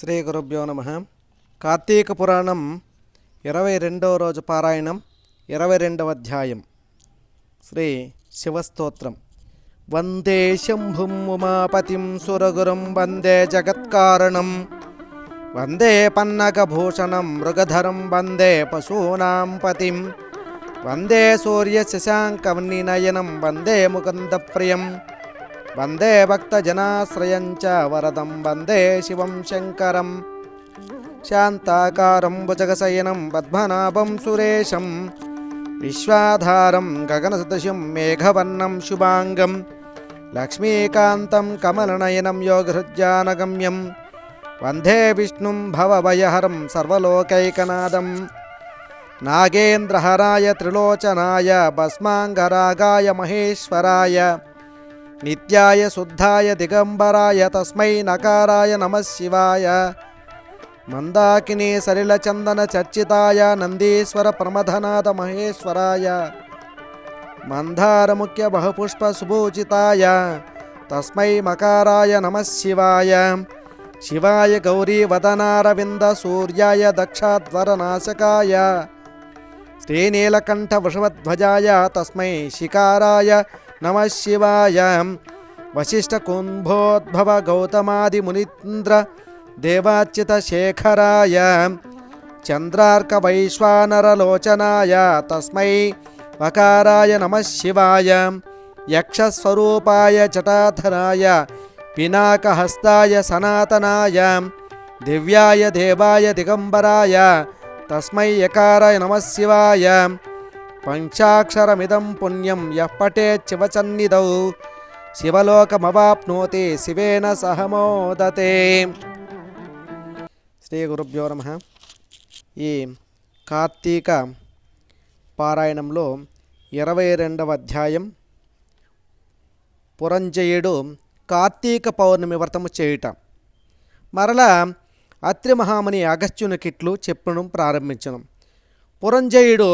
శ్రీ గురుభ్యో నమ. కార్తీక పురాణం ఇరవై రెండవ రోజు పారాయణం ఇరవై రెండవ అధ్యాయం. శ్రీ శివస్తోత్రం. వందే శంభుం ఉమాపతిం సురగురుం వందే జగత్కారణం. వందే పన్నగభూషణం మృగధరం వందే పశూనాం పతిం. వందే సూర్య శశాంకం నినయనం వందే ముకుందప్రియం. వందే భక్తజనాశ్రయం చ వరదం వందే శివం శంకరం. శాంతాకారం భుజగశయనం పద్మనాభం సురేశం. విశ్వాధారం గగనసదృశం మేఘవర్ణం శుభాంగం. లక్ష్మీకాంతం కమలనయనం యోగహృద్యానగమ్యం. వందే విష్ణుం భవభయహరం సర్వలోకైకనాదం. నాగేంద్రహరాయ త్రిలోచనాయ భస్మాంగరాగాయ మహేశ్వరాయ నిత్యాయ శుద్ధాయ దిగంబరాయ తస్మై నకారాయ నమ శివాయ. మందాకిని సలిలచందన చర్చితాయ నందీశ్వర ప్రమథనాథ మహేశ్వరాయ. మందారముఖ్య బహుపుష్ప సుభూచితాయ తస్మై మకారాయ నమ శివాయ. శివాయ గౌరీ వదనారవింద సూర్యాయ దక్షాధ్వరనాశకాయ శ్రీనీలకంఠ వృషభధ్వజాయ తస్మై శికారాయ నమ శివాయ వశిష్ఠ కుంభోద్భవ గౌతమాది దేవాచ్యుత శేఖరాయ చంద్రార్క వైశ్వానరలోచనాయ తస్మై వకారాయ నమ శివాయ యక్షస్వరూపాయ జటాధరాయ పినాకహస్తాయ సనాతనాయ దివ్యాయ దేవాయ దిగంబరాయ తస్మై యకారాయ నమ శివాయ పంచాక్షరమిదం పుణ్యం ఎప్పటే పఠేత్ శివలోకమవాప్నోతి శివేన సహమోదతే శ్రీ గురుభ్యో నమ. ఈ కార్తీక పారాయణంలో ఇరవై రెండవ అధ్యాయం పురంజయుడు కార్తీక పౌర్ణమి వ్రతము చేయుట. మరలా అత్రి మహాముని అగస్త్యునికిట్లు చెప్పడం ప్రారంభించడం పురంజయుడు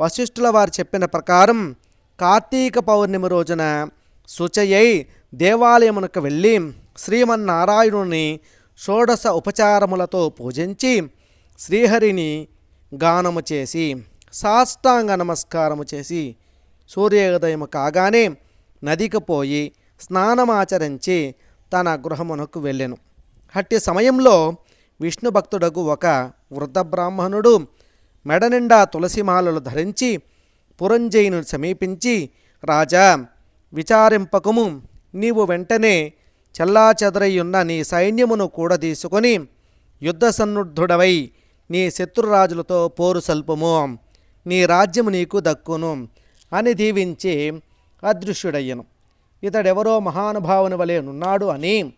వశిష్ఠుల వారు చెప్పిన ప్రకారం కార్తీక పౌర్ణమి రోజున శుచయై దేవాలయమునకు వెళ్ళి శ్రీమన్నారాయణుని షోడశ ఉపచారములతో పూజించి శ్రీహరిని గానము చేసి సాష్టాంగ నమస్కారము చేసి సూర్యోదయం కాగానే నదికి పోయి స్నానమాచరించి తన గృహమునకు వెళ్ళెను. అట్టి సమయంలో విష్ణు భక్తుడకు ఒక వృద్ధ బ్రాహ్మణుడు మెడ నిండా తులసిమాలలు ధరించి పురంజయును సమీపించి రాజా విచారింపకము నీవు వెంటనే చెల్లాచెదరయ్యున్న నీ సైన్యమును కూడా తీసుకొని యుద్ధ నీ శత్రురాజులతో పోరు సల్పము. నీ రాజ్యము నీకు దక్కును అని దీవించి అదృశ్యుడయ్యను. ఇతడెవరో మహానుభావుని వలె నున్నాడు అని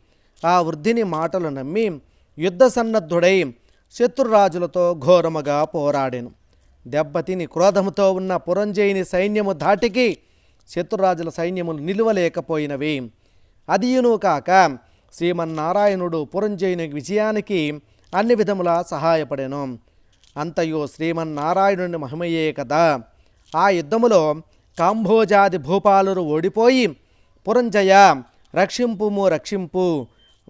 ఆ వృద్ధిని మాటలు నమ్మి యుద్ధ సన్నద్ధుడై శత్రురాజులతో ఘోరముగా పోరాడెను. దెబ్బతిని క్రోధముతో ఉన్న పురంజయుని సైన్యము ధాటికి శత్రురాజుల సైన్యములు నిలువలేకపోయినవి. అదియును కాక శ్రీమన్నారాయణుడు పురంజయుని విజయానికి అన్ని విధములా సహాయపడెను. అంతయు శ్రీమన్నారాయణుని మహిమయే కదా. ఆ యుద్ధములో కాంభోజాది భూపాలురు ఓడిపోయి పురంజయ రక్షింపుము రక్షింపు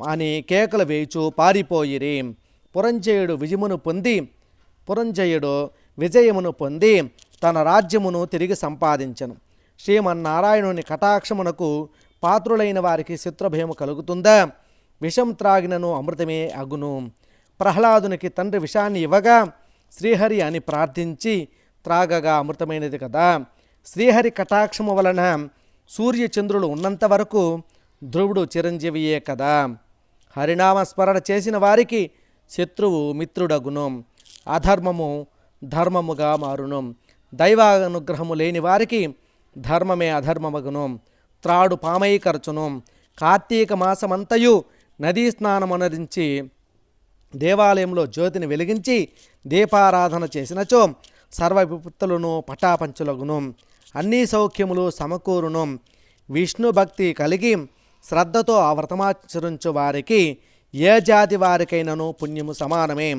అని కేకలు వేయిచు పారిపోయిరి. పురంజయుడు విజయమును పొంది పురంజయుడు విజయమును పొంది తన రాజ్యమును తిరిగి సంపాదించను. శ్రీమన్నారాయణుని కటాక్షమునకు పాత్రులైన వారికి శత్రుభయము కలుగుతుందా? విషం త్రాగినను అమృతమే అగును. ప్రహ్లాదునికి తండ్రి విషాన్ని ఇవ్వగా శ్రీహరి అని ప్రార్థించి త్రాగగా అమృతమైనది కదా. శ్రీహరి కటాక్షము వలన సూర్యచంద్రులు ఉన్నంత వరకు ధ్రువుడు చిరంజీవియే కదా. హరినామస్మరణ చేసిన వారికి శత్రువు మిత్రుడగును అధర్మము ధర్మముగా మారును. దైవానుగ్రహము లేని వారికి ధర్మమే అధర్మమగును. త్రాడు పామై ఖర్చును కార్తీక మాసమంతయు నదీ స్నానమనరించి దేవాలయంలో జ్యోతిని వెలిగించి దీపారాధన చేసినచో సర్వ విపత్తులను పటాపంచులగును. అన్ని సౌఖ్యములు సమకూరును. విష్ణు భక్తి కలిగి శ్రద్ధతో ఆ వ్రతమాచరించు వారికి ఏ జాతి వారికైనను పుణ్యము సమానమే?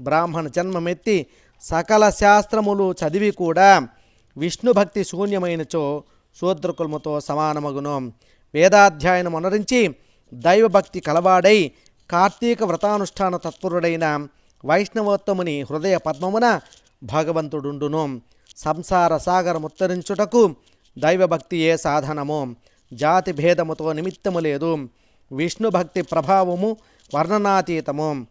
బ్రాహ్మణ జన్మమెత్తి సకల శాస్త్రములు చదివి కూడా విష్ణు భక్తి శూన్యమైనచో శూద్రకులముతో సమానమగును. వేదాధ్యాయనం అనురించి దైవభక్తి కలవాడై కార్తీక వ్రతానుష్ఠాన తత్పరుడైన వైష్ణవోత్తముని హృదయ పద్మమున భగవంతుడుండును. సంసార సాగరముత్తరించుటకు దైవభక్తియే సాధనము? జాతి భేదముతో నిమిత్తము లేదు. విష్ణు భక్తి ప్రభావము వర్ణనాతీతము.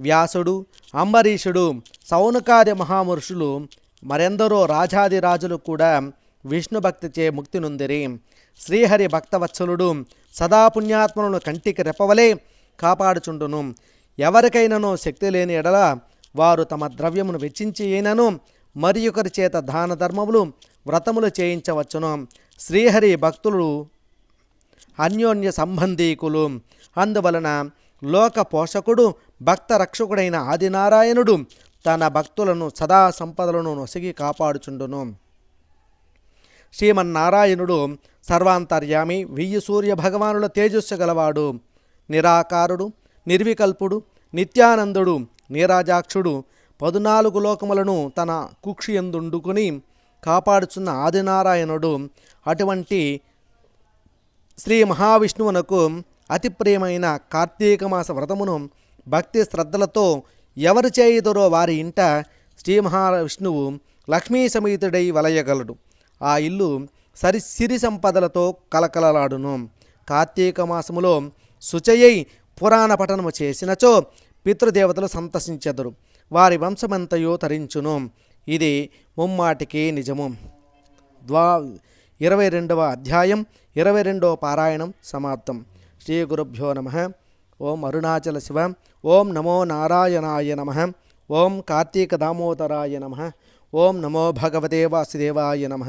వ్యాసుడు అంబరీషుడు సౌనకాది మహామురుషులు మరెందరో రాజాదిరాజులు కూడా విష్ణు భక్తిచే ముక్తి నొందిరి. శ్రీహరి భక్తవత్సలుడు సదా పుణ్యాత్మలను కంటికి రెప్పవలే కాపాడుచుండును. ఎవరికైనానో శక్తి లేని ఎడల వారు తమ ద్రవ్యమును వెచ్చించి అయినను మరి చేత దాన ధర్మములు వ్రతములు చేయించవచ్చును. శ్రీహరి భక్తులు అన్యోన్య సంబంధీకులు. అందువలన లోక పోషకుడు భక్త రక్షకుడైన ఆదినారాయణుడు తన భక్తులను సదా సంపదలను నొసిగి కాపాడుచుండును. శ్రీమన్నారాయణుడు సర్వాంతర్యామి వెయ్యి సూర్య భగవానుల తేజస్సు గలవాడు. నిరాకారుడు నిర్వికల్పుడు నిత్యానందుడు నీరాజాక్షుడు పదునాలుగు లోకములను తన కుక్షియందుండుకుని కాపాడుచున్న ఆదినారాయణుడు అటువంటి శ్రీ మహావిష్ణువునకు అతి ప్రియమైన కార్తీక మాస వ్రతమును భక్తి శ్రద్ధలతో ఎవరు చేయుదరో వారి ఇంట శ్రీ మహావిష్ణువు లక్ష్మీ సమేతుడై వలయగలడు. ఆ ఇల్లు సరి సిరి సంపదలతో కలకలలాడును. కార్తీక మాసములో శుచయై పురాణ పఠనము చేసినచో పితృదేవతలు సంతసించెదరు. వారి వంశమంతయో తరించును. ఇది ముమ్మాటికి నిజము. ద్వా ఇరవై రెండవ అధ్యాయం ఇరవై రెండవ పారాయణం సమాప్తం. శ్రీ గురుభ్యో నమ. ఓం అరుణాచల శివ. ఓం నమో నారాయణాయ నమ. ఓం కార్తీక దామోదరాయ నమ. ఓం నమో భగవతే వాసుదేవాయ నమ.